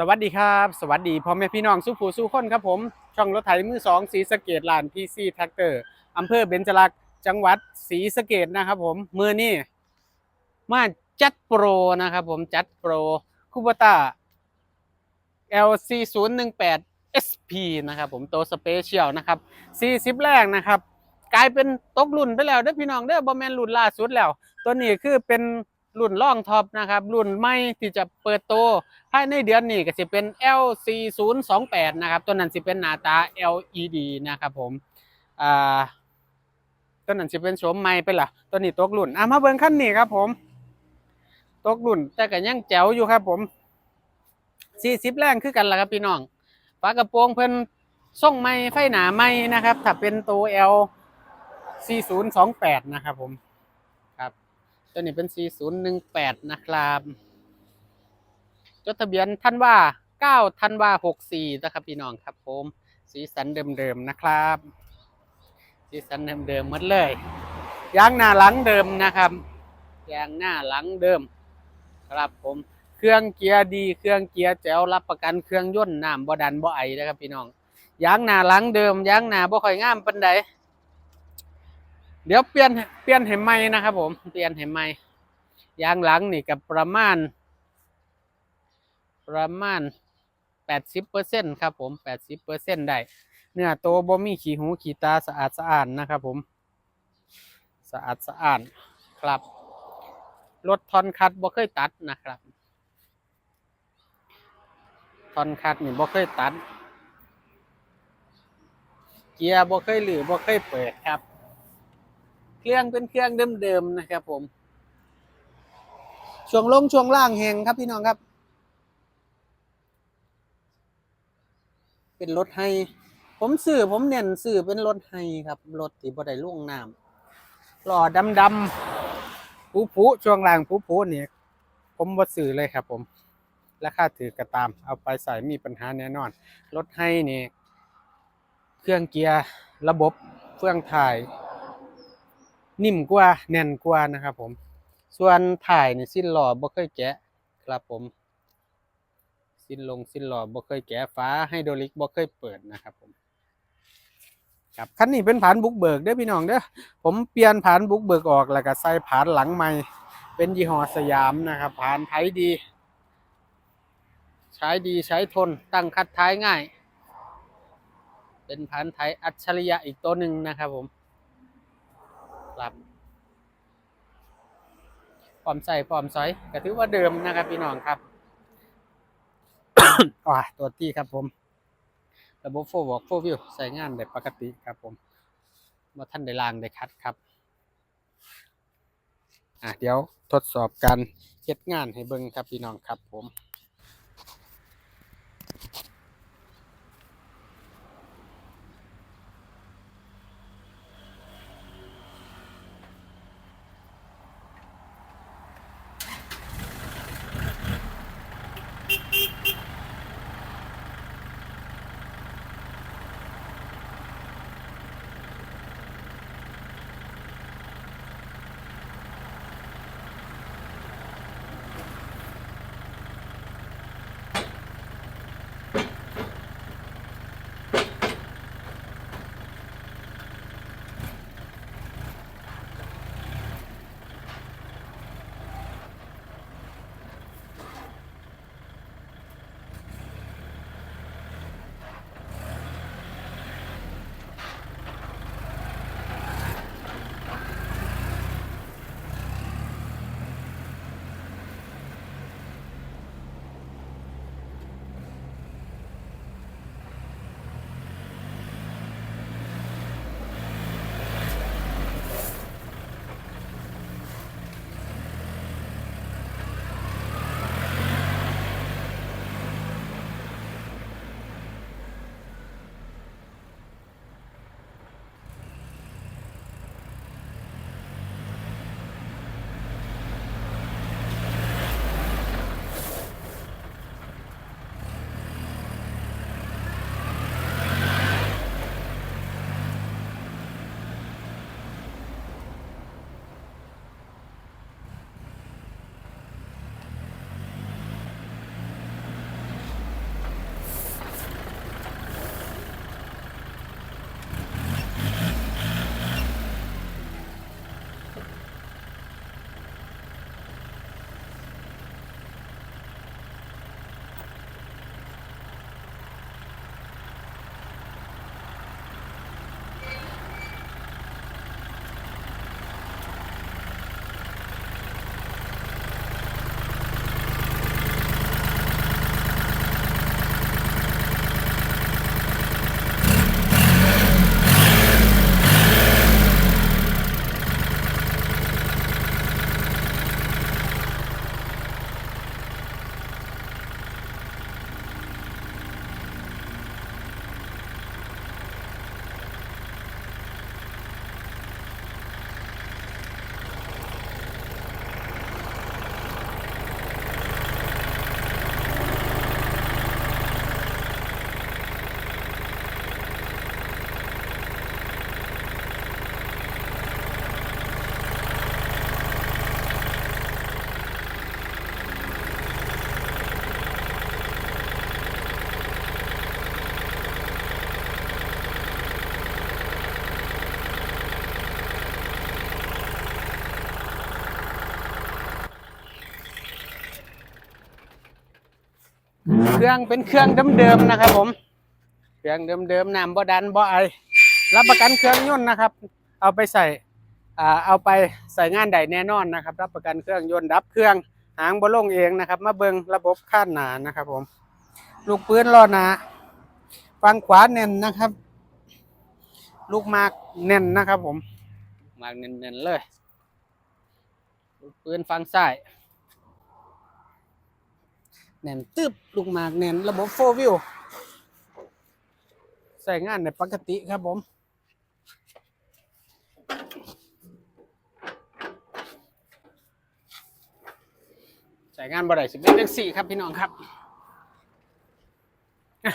สวัสดีครับ สวัสดีพ่อแม่พี่น้องสู้ผู้สู้คนครับผม ช่องรถไถมือสองสีสะเกดลานพีซีแท็กเตอร์อำเภอเบญจรักษ์จังหวัดศรีสะเกดนะครับผมมือนี่มาจัดโปรนะครับผมจัดโปรคูบต้า LC 0 1 8 SP นะครับผมตัวสเปเชียลนะครับ40 แรกนะครับ กลายเป็นตกรุ่นไปแล้วเด้อพี่น้องเด้อบอแมนรุ่นล่าสุดแล้ว ตัวนี้คือเป็น รุ่นล่องท็อปนะครับ รุ่นใหม่ที่จะเปิดโตวภายในเดือนนี้ก็จะเป็น LC028 นะครับ ตัวนั้นจะเป็นหน้าตา LED นะครับผมอ่าตัวนั้นจะเป็นโฉมใหม่ไปละตัวนี้ตกรุ่นอะมาเบิ่งขั้นนี้ครับผมตกรุ่นแต่ก็ยังแจ๋วอยู่ครับผม40แรงคือกันล่ะครับพี่น้องฝากระโปรงเพิ่นส่งไม้ไฟหนาไม้นะครับ ถ้าเป็นตัว L 4028 นะครับผม ตัวนี้เป็น 4018 นะครับ จดทะเบียนท่านว่า 9 ท่านว่า 64 นะครับพี่น้องครับผม สีสันเดิมๆนะครับ สีสันเดิมๆหมดเลยยางหน้าหลังเดิมนะครับยางหน้าหลังเดิม ครับผม เครื่องเกียร์ดี เครื่องเกียร์แจ๋วรับประกันเครื่องยนต์น้ำบ่ดันบ่ไอนะครับพี่น้องยางหน้าหลังเดิมยางหน้าบ่ค่อยงามปานใด เดี๋ยวเปลี่ยนเปลี่ยนให้ใหมนะครับ ผมเปลี่ยนให้ใหมยางหลังนี่กับประมาณ ประมาณแปดสิบเปอร์เซ็นครับผมแปดสิบเปอร์เซ็นได้เนื้อโตบ่มีขี้หูขี้ตาสะอาดสะอาดนะครับผม สะอาดสะอาดครับรถทอนคัดบ่เคยตัดนะครับทอนคัดนี่บ่เคยตัด เกียร์บ่เคยหรือบ่เคยเปิดครับ รื่องเป็นเครื่องเดิมๆนะครับ ผม ช่วงลงช่วงล่างแหงครับพี่น้องครับ เป็นรถไฮผมซื้อผมเน้นซื้อเป็นรถไฮครับรถที่บ่ได้ล่วงน้ำหล่อดำๆผู้ผู้ช่วงล่างผู้ผู้เนี่ยผมบ่ซื้อเลยครับ ผมราคาถือกระตาม เอาไปใส่มีปัญหาแน่นอน รถไฮนี่ เครื่องเกียร์ระบบเฟื่องถ่าย นิ่มกว่าแน่นกว่านะครับผม ส่วนถ่ายนี่สิ้นหล่อบ่เคยแกะครับผม สิ้นลงสิ้นหล่อบ่เคยแกะฟ้าไฮดรอลิกบ่เคยเปิดนะครับผมครับคันนี้เป็นผานบุกเบิกเด้อพี่น้องเด้อผมเปลี่ยนผานบุกเบิกออกแล้วก็ใส่ผานหลังใหม่ เป็นยี่ห้อสยามนะครับผานไทยดี ใช้ดีใช้ทนตั้งคัดท้ายง่าย เป็นผานไทยอัจฉริยะอีกตัวหนึ่งนะครับผม ครับพร้อมใส่พร้อมซอยก็ถือว่าเดิมนะครับพี่น้องครับอ่าตัวที่ครับผม ระบบโฟวอกโฟวิวใส่งานได้ปกติครับผมว่าท่านได้ล้างได้คัดครับอะเดี๋ยวทดสอบการเฮ็ดงานให้เบิ่งครับพี่น้องครับผม เครื่องเป็นเครื่องเดิมๆนะครับ ผม เครื่องเดิมๆน้ำบ่ดันบ่ไอรับประกันเครื่องยนต์นะครับ เอาไปใส่เอาไปใส่งานใดแน่นอนนะครับ รับประกันเครื่องยนต์ดับเครื่องหางบ่ลงเองนะครับ มาเบิงระบบข้านหนานะครับ ผม ลูกปืนล้อหนาฟังขวาแน่นนะครับ ลูกมากแน่นนะครับ ผมมากแน่นๆเลย ลูกปืนฟังซ้าย น่นตึบลูกหมากแน่นระบบโฟวิวใส่งานในปกติครับผม ใส่งานบ่ได้สิบเป็นเลขสี่ครับพี่น้องครับอะ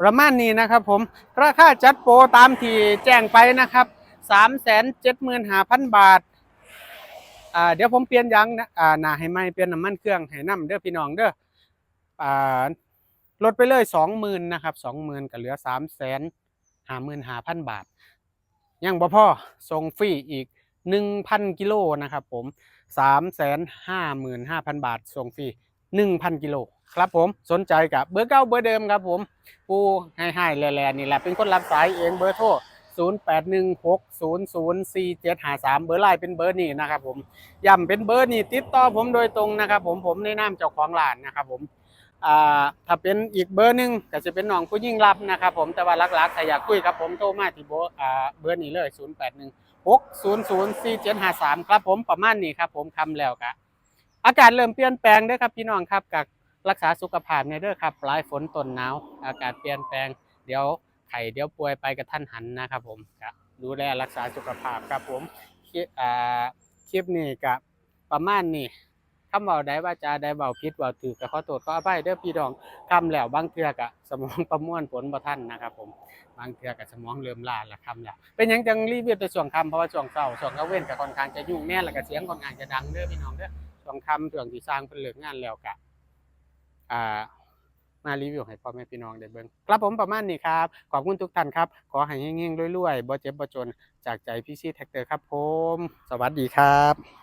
ประมาณนี้นะครับผม ราคาจัดโปรตามที่แจ้งไปนะครับสามแสนเจ็ดหมื่นห้าพันบาทเดี๋ยวผมเปลี่ยนยางนะหนาให้ไหมเปลี่ยนน้ำมันเครื่องให้น้ำเด้อพี่น้องเด้อ อ่าลดไปเลยสองหมื่นนะครับสองหมื่นก็เหลือสามแสนห้าหมื่นห้าพันบาท ยังบ่พอส่งฟรีอีกหนึ่งพันกิโลนะครับผมสามแสนห้าหมื่นห้าพันบาทส่งฟรีหนึ่งพันกิโลครับผมสนใจกับเบอร์เก้าเบอร์เดิมครับผมปูให้ให้แล่ๆนี่แหละเป็นคนรับสายเองเบอร์โทร0 8 1 6 0 0 4 7 5 3 เบอร์ไลน์เป็นเบอร์นี้นะครับผมย้ำเป็นเบอร์นี้ติดต่อผมโดยตรงนะครับผมผมในนามเจ้าของร้านนะครับผม อ่าถ้าเป็นอีกเบอร์หนึ่งก็จะเป็นน้องผู้ยิ่งรับนะครับผมแต่ว่าลักๆถ้าอยากคุยกับผมโทรมาที่เบอร์อ่าเบอร์นี้เลย0 8 1 6 0 0 4 7 5 3ครับผมประมาณนี้ครับผมคำแล้วกะอากาศเริ่มเปลี่ยนแปลงด้อครับพี่น้องครับกับรักษาสุขภาพในเด้อครับปลายฝนต้นหนาวอากาศเปลี่ยนแปลง เดี๋ยวไข่เดี๋ยวป่วยไปกับท่านหันนะครับผมก็ดูแลรักษาสุขภาพครับผมคลิปนี้กับประมาณนี้ คำเบาได้ว่าจะได้เบาพิษเบาถือกับขอโทษขออภัยเด้อพี่น้องคำแล้วบางเทือกะสมองประมวลผลบ่ทันนะครับผมบางเทือกะสมองเริ่มล้าละคำแล้วเป็นยังจังรีวิวแต่ช่วงคำเพราะว่าช่วงเช้าช่วงกลางเว้นกับค่อนข้างจะยุ่งแน่แล้วก็เสียงค่อนข้างจะดังเด้อพี่น้องเด้อช่วงคำช่วงที่สร้างเป็นเลิกงานแล้วกะอ่ามารีวิวให้พ่อแม่พี่น้องได้เบิ่งครับผมประมาณนี้ครับขอบคุณทุกท่านครับ ขอให้เฮงๆรวยๆบ่เจ็บบ่จนจากใจพี่ซีแท็กเตอร์ครับผม สวัสดีครับ